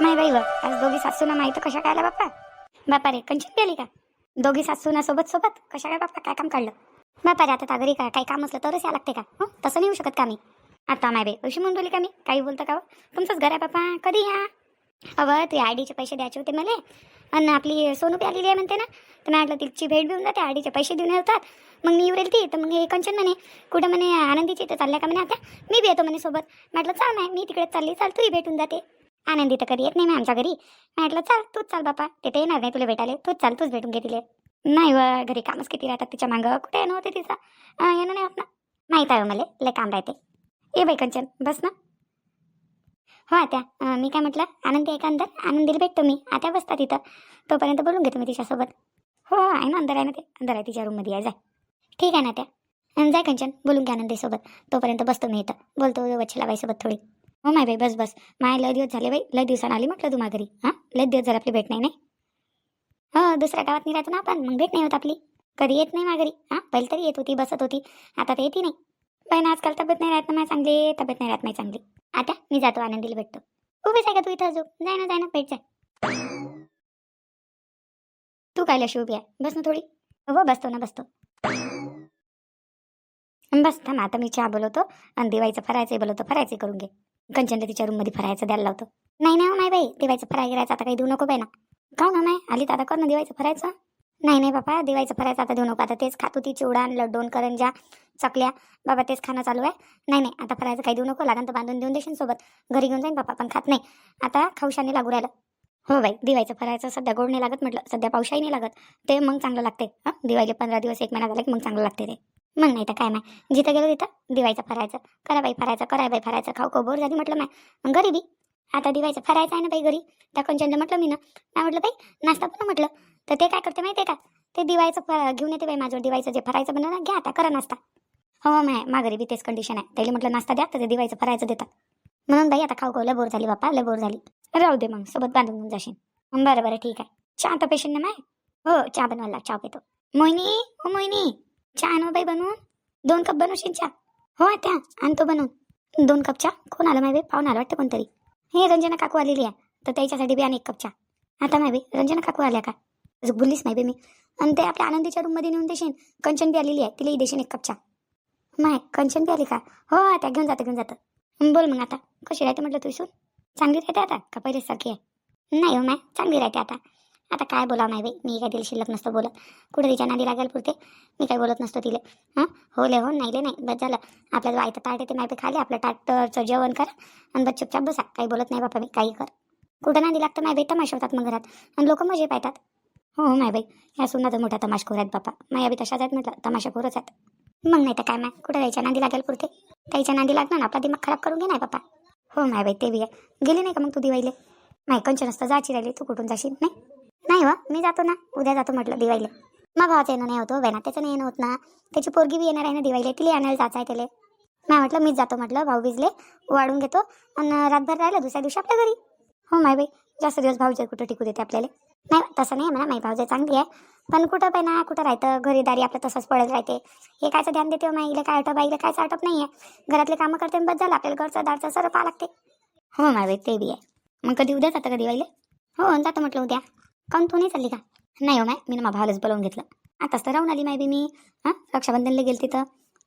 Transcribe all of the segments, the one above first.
नाही बाई व आज दोघी सासूना माहीत कशा काय बाप्पा? बापा रे कंचन गेली का? दोघी सासूना सोबत सोबत कशा काय बाप्पा काय काम काढलं? बापा रे आता तागरी का काय काही काम असलं तरच या लागते का? हं? तसं नाही होऊ शकत का मी? आता माय बाई अशी म्हणून बोलली का मी? काही बोलतं का तुमचंच घर आहे बापा कधी या? अवं ते आय डीचे पैसे द्यायचे होते मला. आणि आपली सोनू बी आलेली आहे म्हणते ना तर मी म्हटलं तिची भेट घेऊन जाते आय डीचे पैसे देऊन येतात. मग मी उरेल ती तर मग हे कंचन म्हणे कुठं म्हणे आनंदीची तर चालल्या का म्हणे आता? मी बी येतो म्हणे सोबत. म्हटलं चाल नाही मी तिकडे चालली चाल तूही भेटून जाते. आनंदी तर कधी येत नाही मी आमच्या घरी म्हटलं चाल तूच चाल बापा. तिथे येणार नाही तुला भेटायला. तूच चाल तूच भेटून घे तिले नाही व घरी कामच किती राहतात तिच्या मागं. कुठे येणं होते तिचं? येणं नाही होत ना माहीत आहे मला. लय काम राहते. ये बाई कंचन बस ना. हो आत्या. मी काय म्हटलं? आनंदी आहे का अंदर? आनंदीला भेटतो मी. आत्या बसता तिथं तोपर्यंत बोलून घेतो मी तिच्यासोबत. हो हो, आहे ना. अंदर आहे ना ते. अंदर आहे तिच्या रूममध्ये आहे जाय ठीक आहे ना त्या जाय कंचन. बोलून घ्या आनंदीसोबत. तोपर्यंत बसतो मी इथं. बोलतो वच्छलाबाईसोबत थोडी. हो माय बाई बस बस. माय लय दिवस झाले बाई लय दिवसानं आली म्हटलं तू माझ्या घरी. हां? लय दिवस झाले आपली भेट नाही नाही? हो दुसऱ्या गावात नाही राहतो ना आपण मग भेट नाही होत आपली. कधी येत नाही माघारी हां? पहिले तरी येत होती बसत होती. आता तर येते नाही. पण आजकाल तब्येत नाही राहत ना माझी चांगली तब्येत नाही राहत नाही चांगली. आता मी जातो आनंदीला भेटतो. उभीच आहे का तू इथं अजून. जाय ना जाय ना भेट जाय तू काय लशी उभी आहे? बस ना थोडी. हो बसतो ना बसतो. बस थांब आता मी चहा बोलवतो आणि दिवाळीचं फरायचं बोलवतो फरायचे करून घे. कंचनला तिच्या रूममध्ये फरायचं द्यायला लावतो. नाही नाही हो नाही बाई दिवायचं फराय गिरायचं आता काही देऊ नको बाई ना का हो, ना नाही आली तर आता कर ना दिवायचं फरायचं. नाही नाही बाबा दिवाळीचं फरायचं आता देऊ नको आता तेच खात होती चिवडान लड्डून करंजा चकल्या. बाबा तेच खाणं चालू आहे. नाही नाही आता फरायचं काही देऊ नको लागन तर बांधून देऊन देशील सोबत. घरी घेऊन जाईन बापा पण खात नाही. आता खाऊशाने लागू राहिलं. हो बाई दिवाळीचं फरायचं सध्या गोड नाही लागत म्हटलं सध्या पावसाही नाही लागत. ते मग चांगलं लागते हां दिवाळीला पंधरा दिवस एक महिना झाला की मग चांगलं लागते ते. मग नाही तर काय नाही जिथं गेलो तिथं दिवायचं फरायचं. करा बाई फरायचं करा बाई फरायचं. खाऊ खाऊ बोर झाली म्हटलं नाही मग घरी बी. आता दिवायचं फरायचं आहे ना बाई घरी. त्या कंचनला म्हटलं मी ना काय म्हटलं बाई नाश्ता पण म्हटलं. तर ते काय करते माहिती आहे का? ते दिवायचं फ- घेऊन येते बाई माझं दिवायचं जे फरायचं बनवलं ना घ्या आता करा नाश्ता. हो माय माघारी बी तेच कंडिशन आहे. त्याला म्हटलं नाश्ता द्या तर ते दिवायचं फरायचं देतात. म्हणून बाई आता खाऊ खाऊ लय बोर झाली बापा लय बोर झाली. राहू दे मग सोबत बांधून घेऊन जाशील बरं बरं ठीक आहे. चहा तर पेशंट ना माय? हो चहा बनवायला चहा पितो. मोहिनी हो मोहिनी. चहा आणू बाई बनवून? दोन कप बनवशील चहा? हो त्या आणतो बनवून. दोन कप चहा? कोण आलं माहिती? पाहून आलं वाटतं कोणतरी. हे रंजना काकू आलेली आहे. तर त्याच्यासाठी बी आणि एक कप चहा. आता माहिती रंजना काकू आल्या का? अजून बोललीच नाही बी मी. आणि ते आपल्या आनंदीच्या रूममध्ये नेऊन देशील. कंचन बी आलेली आहे तिलाही देशील एक कप चहा. माय कंचन बी आली का? हो त्या घेऊन जातं घेऊन जातं. बोल मग आता. कशी राहते म्हटलं तू सून चांगली राहते आता? का पहिले सारखी आहे? नाही हो माय चांगली राहते आता. आता काय बोला नाही बाई? मी काय तिला शिल्लक नसतं बोलत. कुठे तिच्या नादी लागायला पुरते? मी काय बोलत नसतो तिले. हां? हो ले हो नाही ले नाही. बस झालं. आपल्याला वाईट ताट येते माय खाली. आपलं ताटचं जेवण करा आणि बस चुपचाप बसा. काही बोलत नाही बापा मी काही कर. कुठं नादी लागतं माय बाई? तमाशा होतात मग घरात. आणि लोक मजे पाहतात. हो हो माय बाई. ह्या सुना तर मोठ्या तमाशखोर आहेत बापा. माया बी तशाच आहेत म्हटलं. तमाशाखोरच आहेत. मग नाही तर काय माय? कुठं जायच्या नादी लागेल पुरते? त्याच्या नादी लागणार ना आपला दिमाग खराब करून घे नाही बापा. हो माय बाई ते बी आहे. गेली नाही का मग तू दिवाळीले? नाही कंचन असतं जायची राहिली. तू कुठून जाशील? नाही? नाही वा मी जातो ना. उद्या जातो म्हटलं दिवाळीला. मग भावाचं येणं नाही होतो हो, वेना त्याचं नाही येणं होत ना. त्याची पोरगी बी येणार आहे ना दिवाळीला तिला आणायला जायचं आहे त्याला. नाही म्हटलं मीच जातो म्हटलं भाऊ बिजले वाढून घेतो आणि रातभर राहिलं दुसऱ्या दिवशी आपल्या घरी. हो माय बाई जास्त दिवस भाऊजी कुठं टिकू देते आपल्याला? नाही तसं नाही म्हणा माई भाऊजी चांगली आहे. पण कुठं पण ना कुठं राहतं घरीदारी आपलं तसंच पडत राहते. हे कायचं ध्यान देते हो, माईला काय आटप बाईला कायचं आटप नाही आहे घरातले कामं करते आणि बस झालं आपल्याला घरचं दारचं सर्व पाहा लागते. हो माय बाई ते बी आहे. मग कधी उद्या जातं का दिवाळीला? हो जातं म्हटलं उद्या. काऊन तू नाही चालली का? नाही हो माय मी ना भावालाच बोलावून घेतलं. आताच तर राहून आली माय बी मी. हां? रक्षाबंधनला गेली तिथं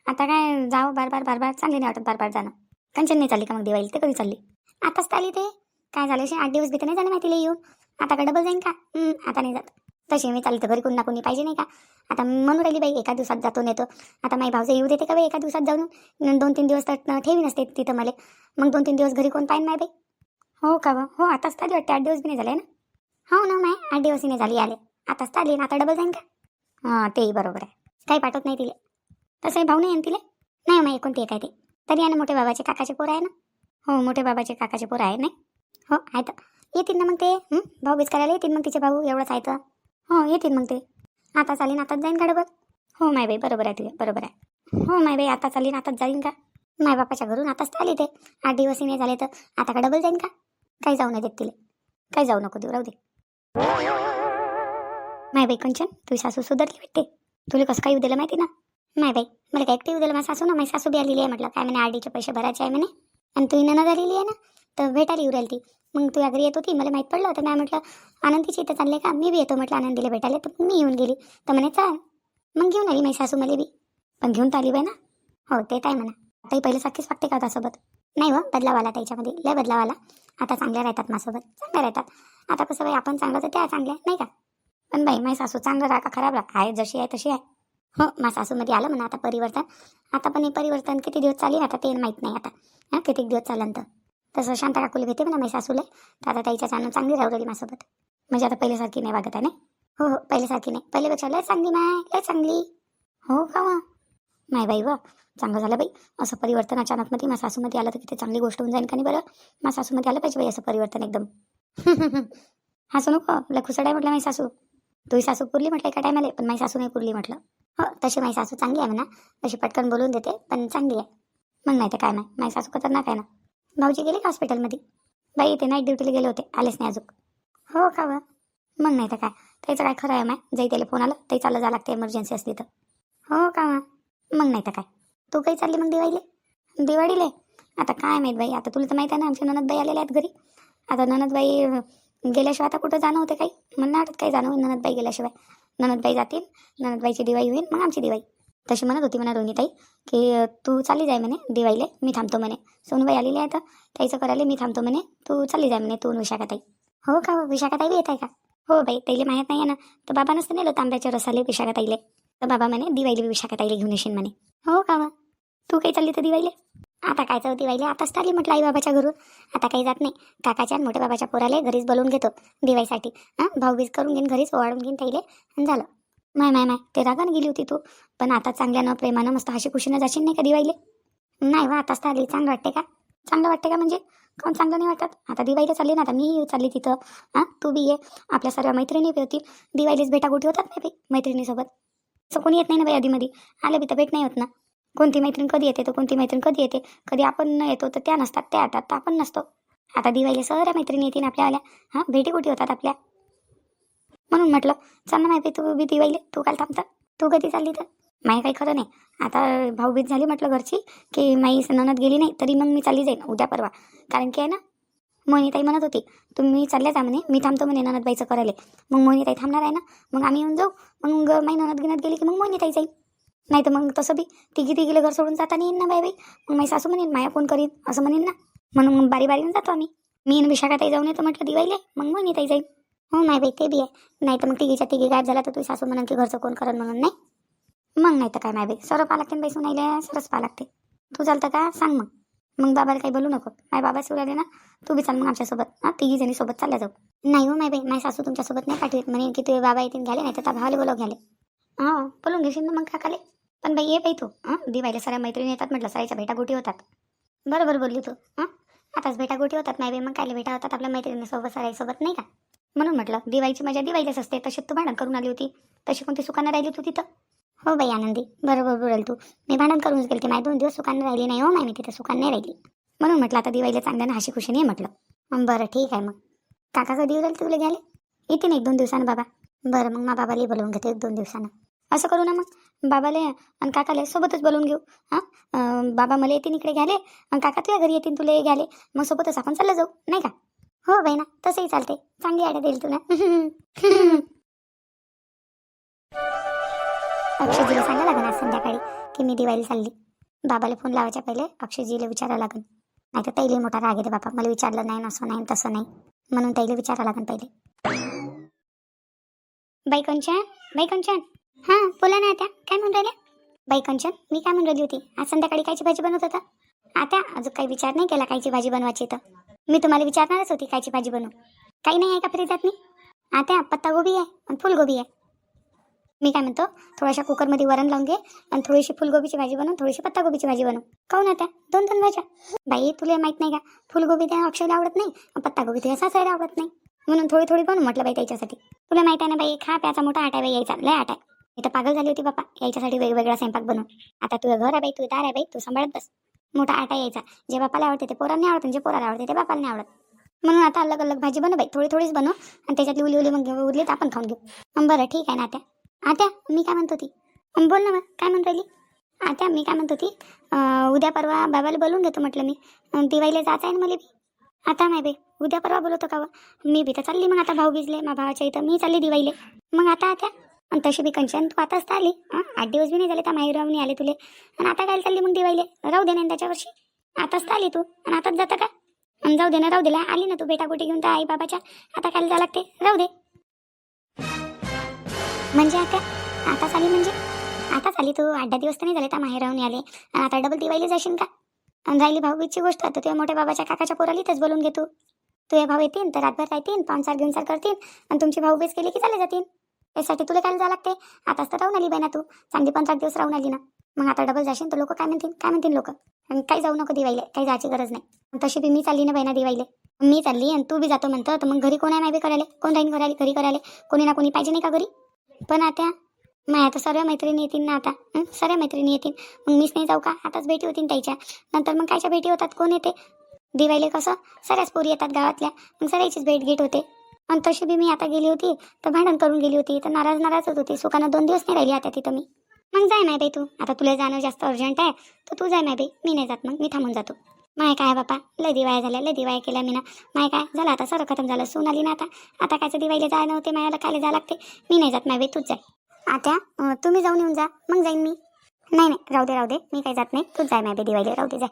आता काय जावं बार बार बार बार चांगली नाही वाटत बार बार जाणं. कंचन नाही चालली का मग दिवाळी ते कधी चालली? आताच तर आली ते. काय झालं असे आठ दिवस भीतर नाही झालं माहिती येऊन. आता का डबल जाईन का? आता नाही जात. तशी मी चालली तर घरी कोणी ना कोणी पाहिजे नाही का? आता म्हणून राहिली बाई एका दिवसात जातो नेतो आता माई भावचं येऊ देते का बाई एका दिवसात जाऊन? दोन तीन दिवस तर ठेवी नसते तिथं मला. मग दोन तीन दिवस घरी कोण पाहिजे माय बाई? हो का बा हो आताच तरी आली वाटते. आठ दिवस बी नाही झाले ना? हो ना माय आठ दिवस नाही झाली आले. आताच तर आली ना आता डबल जाईन का? हां तेही बरोबर आहे. काही पाठवत नाही तिले. तसंही भाऊ नाही आहे ना तिले? नाही माय कोणती एक आहे ते? तरी आहे ना मोठे बाबाचे काकाचे पोरं आहे ना? हो मोठे बाबाचे काकाचे पोरं आहे नाही? हो आहेत. येतील ना मग ते भाऊ बीज करायला येतील मग तिचे भाऊ एवढंच आहे तर. हो येतील मग ते. आता चालीन आताच जाईन का डबल हो माय बाई बरोबर आहे तुझे बरोबर आहे. हो माय बाई आता चालीन आताच जाईन का? माय बापाच्या घरून आताच तर आली ते. आठ दिवस नाही झाले तर. आता का डबल जाईन का? काही जाऊ नाही देत तिले. काही जाऊ नको देऊ राहू दे. माय बाई कंचन तुझी सासू सुधारली वाटते. तुला कसं काही दिलं माहिती ना? माय बाई मला काय एकटी दिलं माझ्या सासू ना माझी सासू बी आलेली आहे म्हटलं काय म्हणे आरडीचे पैसे भरायचे आहे म्हणे. आणि तू इनं झालेली आहे ना तर भेटायला येऊ ती मग तू घरी येत होती मला माहीत पडलं तर मी म्हटलं आनंदीची इथं चालले का? मी बी येतो म्हटलं आनंदीला भेटायला. तर मी येऊन गेली. तर म्हणे चाल. मग घेऊन आली माझी सासू मला बी. पण घेऊन तर आली बाई ना. हो ते काय म्हणा. आताही पहिले सारखीच वाटते का त्यासोबत नाही हो बदलावाला त्याच्यामध्ये लय बदलावाला आता चांगल्या राहतात माझ्यासोबत. चांगल्या राहतात. आता कसं बाई आपण चांगलं तर त्या चांगल्या नाही का? पण बाई माझी सासू चांगलं राहा का खराब राहा आहे जशी आहे तशी आहे. हो माझ्या सासूमध्ये आलं म्हणा आता परिवर्तन. आता पण हे परिवर्तन किती दिवस चालेल आता ते माहीत नाही आता. हां किती दिवस चालन तर तसं शांता काकूला भेटे म्हणा माझ्या सासूला. तर आता ताईच्या चांगलं चांगली राहू राहिली माझ्यासोबत. म्हणजे आता पहिल्यासारखी नाही वागत आहे नाही? हो हो पहिल्यासारखी नाही. पहिल्यापेक्षा लय चांगली माय लय चांगली. हो का वा नाही बाई वा चांगलं झालं बाई. असं परिवर्तन अचानकमध्ये माझ्या सासूमध्ये आलं तर किती चांगली गोष्ट होऊन जाईल का नाही बरं? माझ्या सासूमध्ये आलं पाहिजे बाई असं परिवर्तन एकदम. हसू नको हो, लय खुसड आहे म्हटलं माझी सासू. तुझी सासू पुरली म्हटलं एका टायमाला पण माझी सासू नाही पुरली म्हटलं. हो तशी माझी सासू चांगली आहे म्हणा. तशी पटकन बोलून देते पण चांगली आहे. मग नाही तर काय नाही माझी सासू खतरनाक आहे ना. भाऊजी गेले का हॉस्पिटलमध्ये बाई ते नाईट ड्युटीला गेले होते आलेच नाही अजून. हो का व मग नाही तर काय? त्याचं काय खरं आहे माय जाई त्याला फोन आला ते चाललं जावं लागते इमर्जन्सी असली तर. हो का मग नाही तर काय? तू काही चालली मग दिवाळीले? दिवाळीले? आता काय माहीत बाई आता तुला तर माहीत आहे ना आमच्या ननद बाई आलेल्या आहेत घरी. आता ननदबाई गेल्याशिवाय आता कुठं जाणं होते काही? मला नाही वाटत काही जाणं होईल ननदबाई गेल्याशिवाय. ननदबाई जातील ननदबाईची दिवाळी होईल मग आमची दिवाळी. तशी म्हणत होती म्हणा रोहिणीताई की तू चालली जाय म्हणे दिवाळीले मी थांबतो म्हणे. सोनूबाई आलेली आहे तर त्याचं करायला मी थांबतो म्हणे. तू चालली जाय म्हणे तू विशाखाताई. हो का हो? विशाखाताई बी येत आहे का? हो बाई ताईले माहीत नाही आहे ना. तर बाबा नसतं नेलं तांब्याच्या रसाले विशाखाताईले. तर बाबा म्हणे दिवाळीला विशाखाताईला घेऊन येशील म्हणे. हो का तू काही चालली तर दिवाळीले? आता काय चौथी वाईले आताच आली म्हटलं आई बाबाच्या घरून. आता काही जात नाही. काकाच्या आणि मोठ्या बाबाच्या पोराले घरीच बोलवून घेतो दिवाळीसाठी. हां? भाऊबीज करून घेईन घरीच ओवाळून घेईन ताईले. आणि झालं. माय माय माय ते रागानं गेली होती तू. पण आता चांगल्यानं प्रेमानं मस्त हशी खुशीनं जाशील नाही का दिवाळीले? नाही वा आताच तर आली. चांगलं वाटते का? चांगलं वाटते का म्हणजे? काऊन चांगलं नाही वाटत? आता दिवाळीला चालली ना आता मी चालली तिथं. हां? तू बी ये. आपल्या सर्व मैत्रिणी बी होतील. दिवाळीलाच कुठे होतात नाही बाई मैत्रिणीसोबत. असं कोणी येत नाही ना बाई आधीमध्ये आलं बी तर भेट नाही होत ना. कोणती मैत्रीण कधी येते तर कोणती मैत्रीण कधी येते कधी आपण न येतो तर त्या नसतात त्या येतात तर आपण नसतो. आता दिवाळीला सर्व मैत्रिणी येतील आपल्यावाल्या हां भेटी कुठे होतात आपल्या? म्हणून म्हटलं चल ना माहिती तू बी दिवाळीला तू काल थांबता तू कधी चालली तर? माही काही खरं नाही. आता भाऊबीज झाली म्हटलं घरची की माई ननद गेली नाही तरी मग मी चालली जाईन उद्या परवा. कारण की आहे ना मोहिनीताई म्हणत होती तुम्ही चालल्या जा म्हणे मी थांबतो म्हणे ननदबाईचं करायला. मग मोहिनीताई थांबणार आहे ना मग आम्ही येऊन जाऊ. मग माई ननद गिनत गेली की मग मोहिनीताई जाईल नाही तर मग तसं बी तिघी तिघीला घर सोडून जाताना येईन ना बाई बाई. मग माझी सासू म्हणेन माया फोन करीन असं म्हणेन ना. म्हणून मग बारी बारीनं जातो आम्ही. मी आणि विशाखाताई जाऊन येतो म्हटलं दिवाळीले. मग मोहिनीताई जाईल हो नाही बाई ते बी आहे. नाही तर मग तिघीच्या तिघी गायब झाला तर तुझी सासू म्हणून की घरचं कोण करत म्हणून नाही? मग नाही तर काय माय बाई. सर्व पा लागते बाई सुनाईले सरस पा लागते. तू चालतं का? सांग मग. मग बाबाला काही बोलू नको. माय बाबा सुराले ना तू बी चाल मग आमच्यासोबत. हां तिघी जणी सोबत चालल्या जाऊ. नाही हो माय बाई माझी सासू तुमच्यासोबत नाही पाठवत. म्हणे की तुझे बाबा येतील घ्याले नाही तर भावाले बोलव घ्याले हां बोलून घेशील ना मग काकाले. पण बाई ये बाई तू हां? दिवाळीला सगळ्या मैत्रिणी येतात म्हटलं सरायच्या भेटागोटी होतात. बरोबर बोलली तू हां? आताच भेटागोटी होतात नाही बाई मग कायले भेटा होतात आपल्या मैत्रिणीसोबत सराईसोबत नाही का? म्हणून म्हटलं दिवाळीची मजा दिवाळीलाच असते तशी तू भांडण करून आली होती. तशी कोणती सुखानं राहिली तू तिथं? हो बाई आनंदी. बरोबर बोलेल तू. मी भांडण करूनच गेली माझी दोन दिवस सुखानं राहिली नाही हो नाही मी तिथं सुखान नाही राहिली. म्हणून म्हटलं आता दिवाळीला चांगल्यानं हशी खुशी नाही म्हटलं. बरं ठीक आहे मग. काका कधी येऊ तुला घ्याले येते ना एक दोन दिवसानं बाबा. बरं मग मा बाबालाही बोलवून घेते एक दोन दिवसानं. असं करू ना मग. बाबाले आणि काकाले सोबतच बोलवून घेऊ. हां? बाबा मला येतील इकडे घ्याले आणि काका तुझ्या घरी येतील तुला घ्याले मग सोबतच आपण चाललं जाऊ नाही का? हो बाई ना तसंही चालते चांगली आयडिया देईल तुला. अक्षयजीला सांगा लागेल आज संध्याकाळी की मी दिवाळी चालली. बाबाला फोन लावायच्या पहिले अक्षयजीला विचारावं लागेल. नाही तर तैली मोठा राग येते बाबा मला विचारलं नाही असं नाही तसं नाही. म्हणून तैली विचारावं लागेल पहिले. बाई कोणच्या? बाई कोणच्या? हां बोला ना आता. काय म्हणून राहिल्या? बाई कंचन मी काय म्हणून राहिली होती? आज संध्याकाळी कायची भाजी बनवत होता. आता अजून काही विचार नाही केला कायची भाजी बनवायची तर. मी तुम्हाला विचारणारच होती कायची भाजी बनवू. काही नाही आहे का फ्रीजात मी? आता पत्तागोबी आहे आणि फुलगोबी आहे. मी काय म्हणतो थोड्याशा कुकरमध्ये वरण लावून घे आणि थोडीशी फुलगोबीची भाजी बनव थोडीशी पत्तागोबीची भाजी बनव. काऊन आता? दोन दोन भाज्या. बाई तुला माहीत नाही का? फुलगोबी त्या अक्षयला आवडत नाही आणि पत्तागोबी त्या सासायला आवडत नाही. म्हणून थोडी थोडी बनवू म्हटलं बाई त्याच्यासाठी. तुला माहीत आहे ना बाई खा प्याचा मोठा आटा आहे बाई यायचा. लय आटा आहे. मी तर पागल झाली होती बापा यायच्यासाठी वेगवेगळा स्वयंपाक बनवून. आता तुझं घर आहे बाई तुझं दार आहे बाई तू सांभाळत बस. मोठा आटा यायचा. जे बापाला आवडते ते पोरांनी आवडते जे पोराला आवडते ते बापाला नाही आवडत. म्हणून आता अलग अलग भाजी बनव बाई. थोडी थोडीच बनव आणि त्याच्यातली उली उली मग उरली तर आपण खाऊन घेऊ. बरं ठीक आहे ना आता आता मी काय म्हणत होती? बोल ना मग काय म्हणत राहिली? आता मी काय म्हणत होती? उद्या परवा बाबाला बोलवून घेतो म्हटलं मी. दिवाळीला जायचं आहे ना मला बी? आता नाही बे उद्या परवा बोलवतो का मी बी तर चालली मग आता भाऊ भिजले मा भावाच्या इथं. मी चालली दिवाळीले. मग आता आता आणि तशी बी कंचन तू आताच तर आली. हां आठ दिवस बी नाही झाले तर माहेर आले तुले. आणि आता काय चालली मग दिवाळीले? राहू दे ना त्याच्या वर्षी. आताच तर आली तू. आणि आताच जातं का? आणि जाऊ दे ना राहू दिला आली ना तू बेटा गोटी घेऊन तर आई बाबाच्या आता काय जा लागते? राहू दे. म्हणजे आता? आताच आली म्हणजे? आताच आली तू. आठ दहा दिवस तर नाही झाले तर माहेर राहून आले. आणि आता डबल दिवाळी जाशील का? आणि राहिली भाऊबीजची गोष्ट. तर तुझ्या मोठ्या बाबाच्या काकाच्या पोराला इथंच बोलून घे तू. तुझे भाऊ येतील तर रातभर राहतील पाहुणचार घेऊन चार करतील. आणि तुमची भाऊबीज केली की चाले जातील? त्यासाठी तुला काय जावं लागते आताच तर राहून आली बाई ना तू. चांगली पंधरा दिवस राहून आली ना. मग आता डबल जाशील तर लोक काय म्हणतील? काय म्हणतील लोक? आणि काही जाऊ नको दिवाळीला. काही जायची गरज नाही. तशी बी मी चालली ना बाई ना मी चालली आणि तू बी जातो म्हणतं. तर मग घरी कोण आहे बी करायला? कोण राहीन घराली? घरी करायला? कोणी ना कोणी पाहिजे नाही का घरी? पण आता माय आता सर्व मैत्रिणी येतील ना आता. सर्व मैत्रिणी येतील मग मीच नाही जाऊ का? आताच भेटी होतील त्याच्या नंतर मग कायच्या भेटी होतात? कोण येते? दिवायले कसं? सगळ्याच पोरी येतात गावातल्या. मग सगळ्याचीच भेट घेट होते. आणि तशी बी मी आता गेली होती तर भांडण करून गेली होती तर नाराज नाराजच होती सुखानं दोन दिवस नाही राहिली आता तिथं मी. मग जाय माय बाई तू. आता तुला जाणं जास्त अर्जंट आहे तर तू जाय माय बाई. मी नाही जात मग. मी थांबून जातो. माय काय बापा? लय दिवाळ्या झाल्या लय दिवाळ्या केल्या मी ना माय काय? झालं आता सर खतम झालं. सून आली ना आता. आता कायचं दिवाळीला जाय नव्हते मायाला काय जायला लागते? मी नाही जात माय बाई. तूच जाय. आता तुम्ही जाऊन येऊन जा. मग जाईन मी. नाही नाही. राहू दे राहू दे. मी काही जात नाही. तूच जाय माय बाई दिवाळीला. राहू दे जाय.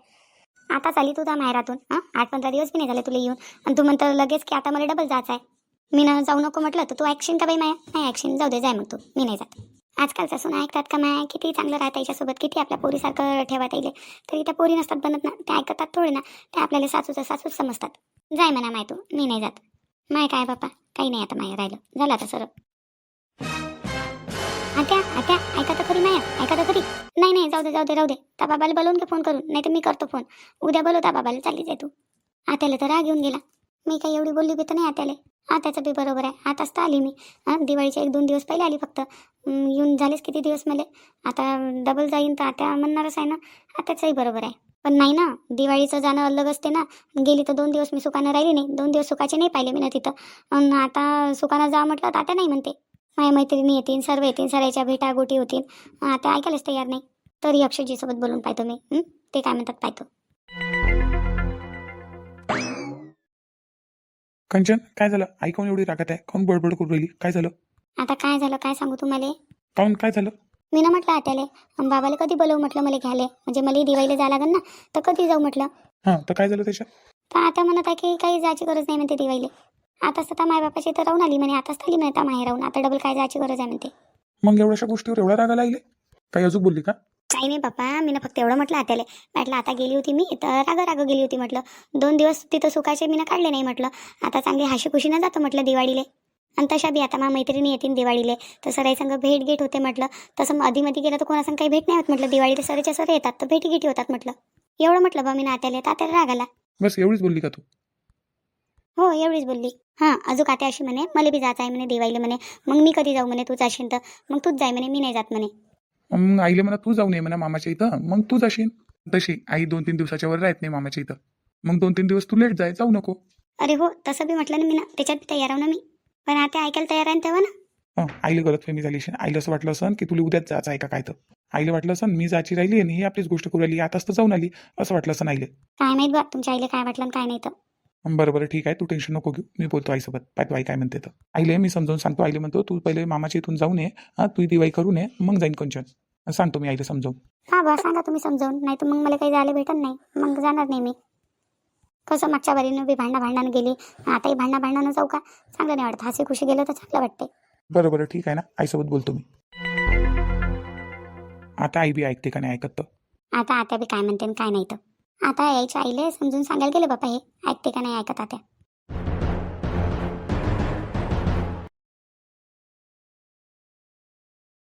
आता चाली तू जा माहेरातून. हां आठ पंधरा दिवस बी नाही झाले तुला येऊन. आणि तू म्हणतं लगेच की आता मला डबल जायचं आहे मी ना जाऊ नको म्हटलं तर तू ऐकशील का बाई माया? नाही ऐकशील जाऊ दे जाय मग तू. मी नाही जात. आजकालचा सुना ऐकतात का माया? किती चांगलं राहता याच्यासोबत किती आपल्या पोरीसारखं ठेवता येईल तरी त्या पोरी नसतात बनत ना त्या ऐकतात थोडे ना. त्या आपल्याला सासूचं सासूच समजतात. जाय म्हणा माय तू मी नाही जात. माय काय बापा काही नाही आता माया राहिलं. झालं आता सर आता आता ऐका तर खरी माया ऐका तर खरी. नाही नाही जाऊ दे जाऊ दे राहू दे. त्या बाबाला बोलवून घे फोन करून नाही तर मी करतो फोन. उद्या बोलव त्या बाबाला चालली जाय तू. आत्याला तर राग येऊन गेला. मी काही एवढी बोलली बी तर नाही आत्याला. आत्याचं बी बरोबर आहे. आताच तर आली मी. हां दिवाळीच्या एक दोन दिवस पहिले आली फक्त. येऊन झालेच किती दिवस मला. आता डबल जाईन तर आता म्हणणारच आहे ना. आताचंही बरोबर आहे. पण नाही ना दिवाळीचं जाणं अलग असते ना. गेली तर दोन दिवस मी सुकानं राहिली नाही. दोन दिवस सुखाचे नाही पाहिले मी ना तिथं. आता सुकानं जा म्हटलं तर आता नाही म्हणते. माझ्या मैत्रिणी येतील सर्व येतील सरायच्या भेटा गोटी होतील. आता ऐकायलाच तयार नाही. तरी अक्षयजीसोबत बोलून पाहतो मी. ते काय म्हणतात पाहतो. कंचन काय झालं? आई काऊन एवढी रागत आहे. काऊन बडबड करू राहिली? काय झालं? आता काय झालं? काय सांगू तुम्हाला? काऊन? काय झालं? मी ना म्हटलं आत्याले अन् बाबाला कधी बोलवू म्हटलं मला घ्याले म्हणजे मला दिवाळीला जायला लागेल ना तर कधी जाऊ म्हटलं? हां तर काय झालं त्याच्यात? तर आता म्हणत आहे की काही जायची गरज नाही म्हणते दिवाळीला. आताच तर मायबापाची इथं राहून आली म्हणे आताच आली म्हणे आता माहेर राहून. आता डबल काय जायची गरज आहे म्हणते. मग एवढ्याशा गोष्टीवर एवढा रागा लागले? काही अजून बोलली का? काही नाही बाप्पा मी ना फक्त एवढं म्हटलं आत्याले. म्हटलं आता गेली होती मी तर राग राग गेली होती म्हटलं. दोन दिवस तिथं सुखाचे मी ना काढले नाही म्हटलं. आता चांगली हाशी खुशीनं जातो म्हटलं दिवाळीले. आणि तशा बी आता मा मैत्रिणी येतील दिवाळीले. तर सराई संग भेट घेत होते म्हटलं. तसं मग आधीमध्ये गेलं तर कोणासंग काही भेट नाही होत म्हटलं. दिवाळीला सरेच्या सर येतात तर भेटी घेटी होतात म्हटलं. एवढं म्हटलं बा मी ना आत्याले. तर आत्याला राग आला बस एवढीच बोलली का तू? हो एवढीच बोलली. हां अजून आता अशी म्हणे मला बी जायचं आहे म्हणे दिवाळीला म्हणे. मग मी कधी जाऊ म्हणे तू जाशील तर. मग तूच जाय म्हणे मी नाही जात म्हणे. मग आईले म्हणा तू जाऊन ये म्हणा मामाच्या इथं. मग तू जाशील. तशी. आई दोन तीन दिवसाच्या वर राहत नाही मामाच्या इथं. मग दोन तीन दिवस तू लेट जाय जाऊ नको. अरे हो तसं बी म्हटलं ना मी ना त्याच्यात बी तयार आहो ना मी. पण आता ऐकायला तयार आहे ना तेव्हा ना. हं, आईला गलत फहमी झाली असेल. आईला असं वाटलं असं की तुला उद्याच जायचं आहे का काय तर. आईला वाटलं असं मी जायची राहिली आणि ही आपलीच गोष्ट करू राहिली आताच तर जाऊन आली. असं वाटलं असं आईले. काय माहीत बा तुमच्या आईला काय वाटलं आणि काय नाही तर. बरं बरं ठीक आहे. तू टेन्शन नको घेऊ. मी बोलतो आईसोबत. पाहतो आई काय म्हणते तर. आईले मी समजावून सांगतो. आईले म्हणतो तू पहिले मामाच्या इथून जाऊन ये हां तू दिवाळी करून ये मग जाईन कंचन. सांगतो मी आईला समजावून. हा बा सांगा तुम्ही समजावून. नाही तर मग मला काही जायला भेटत नाही. मग जाणार नाही मी. कसं मागच्या बारीनं बी भांडणा भांडणानं गेली. आताही भांडणा भांडणानं जाऊ का? चांगलं नाही वाटत. हसी खुशी गेलं तर चांगलं वाटते बरं बरं ठीक आहे ना? आईसोबत बोलतो मी. आता आई बी ऐकते का नाही ऐकत तर? आता आता बी काय म्हणते काय नाही तर? आता यायच्या आईले समजून सांगायला गेले बापा हे. ऐकते का नाही ऐकत आता?